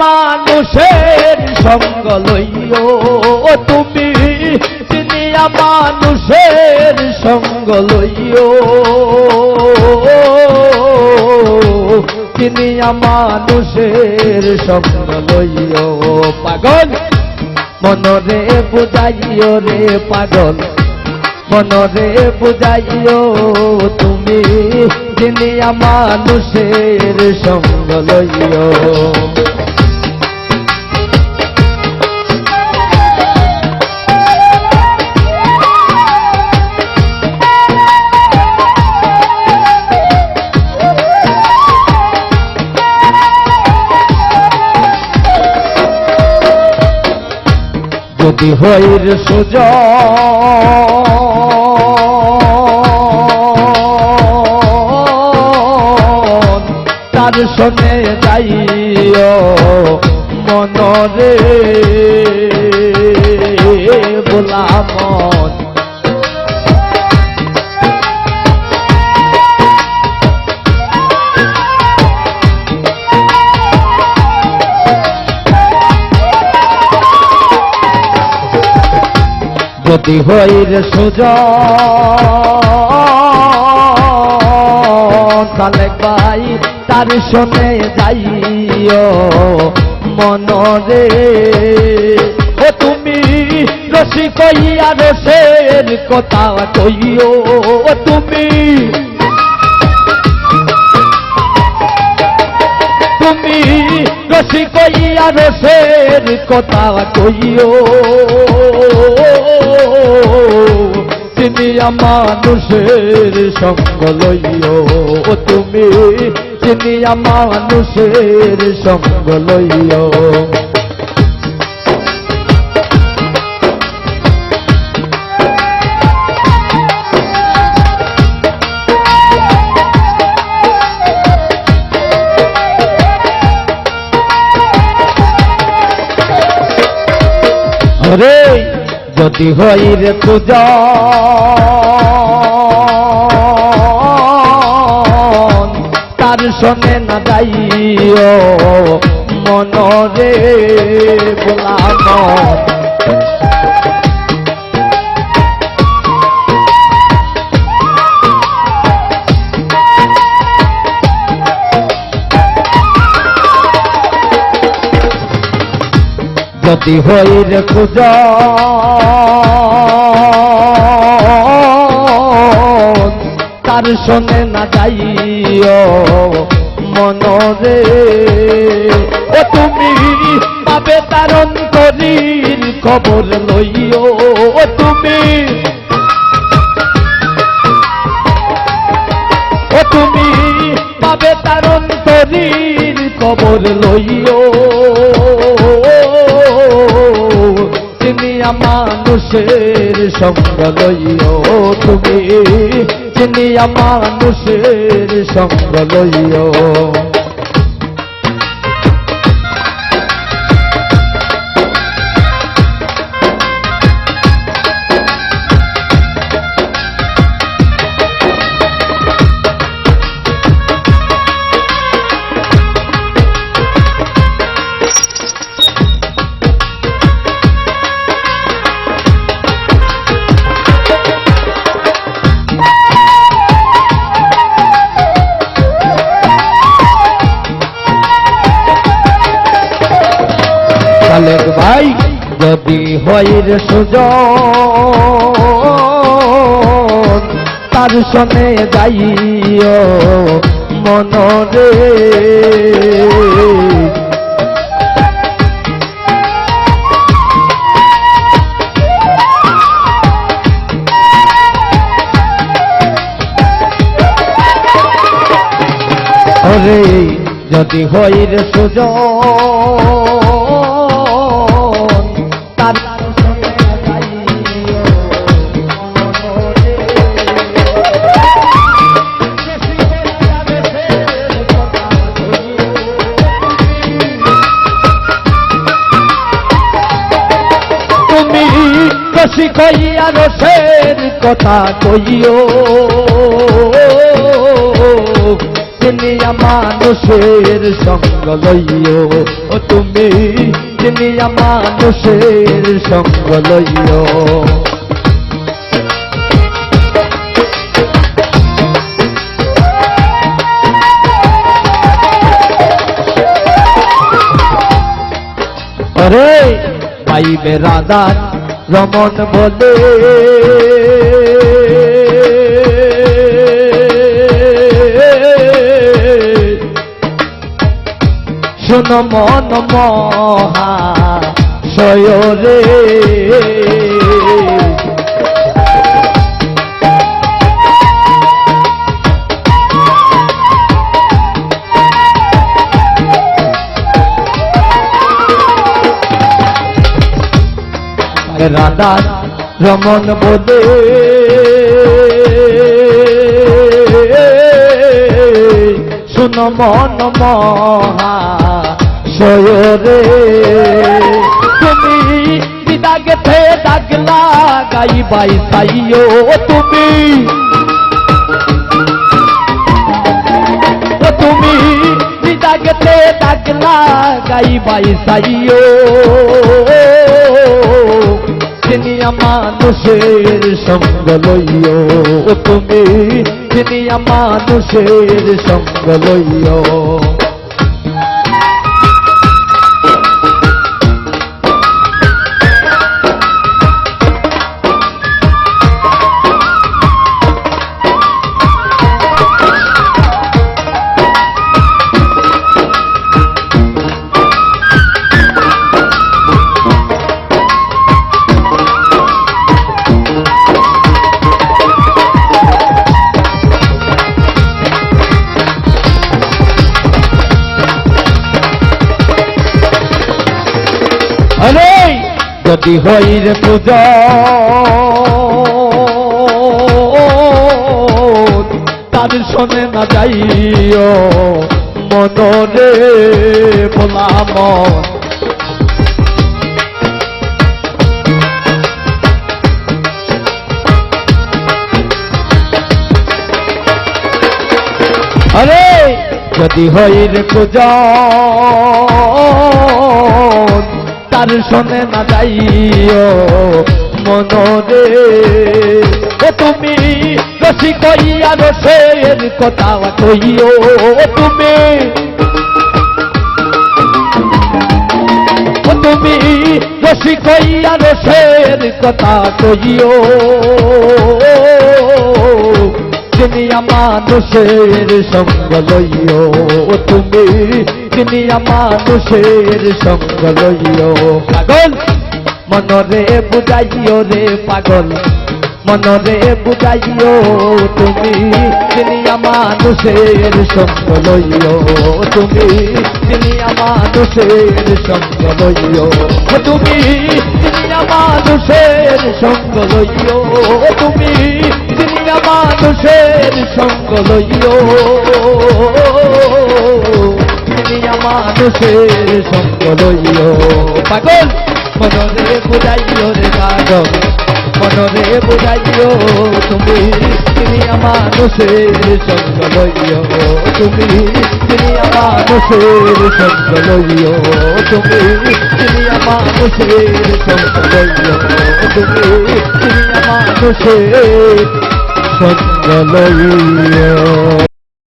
মানুষের সঙ্গ লইও। তুমি চিনিয়া মানুষের সঙ্গ লইও। চিনিয়া মানুষের সঙ্গ লইও। পাগল, মনরে বুঝাইও রে পাগল। মনরে বুঝাইও তুমি চিনিয়া মানুষের সঙ্গ লইও। হইর সুজ তার শোনে যাইও মনরে বোলামন যদি হইর সুজ তালে ভাই, তার শোনে যাইও মনরে। ও তুমি রসি কইয়া রসের কথা কইও। ও তুমি তুমি রসি কইয়া রসের কথা কইও। চিনিয়া মানুষের সঙ্গ লইও তুমি চিনিয়া মানুষের সঙ্গ লইও। রে যদি হই রে পূজা তার শোনে না যাইও। মনরে বোলাম যদি হই রে পূজা তার শোনে না যাইও মনরে। ও তুমি পাবে তার অন্তরীর খবর লইও। ও তুমি ও তুমি পাবে তার অন্তরীর খবর লইও। মানুষের সঙ্গ লইও তুমি। চিনিয়া মানুষের সঙ্গ লইও। যদি হয় রে সুজন তার শোনে যাইও মনরে। ওরে যদি হই রে রসি কইয়া রসের কথা কইও। চিনিয়া মানুষের সঙ্গ লইও। ও তুমি চিনিয়া মানুষের সঙ্গ লইও। আরে পাইবে রাধা রমন বলে। শোন মন মহা সয়রে রাধা রমন বলে শুন মন মহা তুমি দাগতে দাগলা গাই বাই সাইও তুমি। তুমি দাগতে দাগলা গাই বাই সাইও। চিনিয়া মানুষের সঙ্গ লইও তুমি চিনিয়া মানুষের সঙ্গ লইও। যদি হই রে পূজা তার শোনে না যাইও মনরে বলাম যদি হই রে পূজা তার শোনে না যাইও মনরে। ও তুমি রসি কইয়া রসের কথা কইও তুমি। তুমি রসি কইয়া রসের কথা কইও। চিনিয়া মানুষের সঙ্গ লইও তুমি। চিনিয়া মানুষের সঙ্গ লইও। পাগল? মনরে বুঝাইও রে পাগল। মনরে বুঝাইও তুমি চিনিয়া মানুষের সঙ্গ লইও। তুমি চিনিয়া মানুষের সঙ্গ লইও। তুমি চিনিয়া মানুষের সঙ্গ লইও। তুমি চিনিয়া মানুষের সঙ্গ লইও। মানুষের সঙ্গ লইও পাগল মনরে বুঝাইও রে পাগল মনরে বুঝাইও তুমি চিনিয়া মানুষের সঙ্গ লইও তুমি চিনিয়া মানুষের সঙ্গ লইও তুমি চিনিয়া মানুষের সঙ্গ লইও তুমি চিনিয়া মানুষের সঙ্গ লইও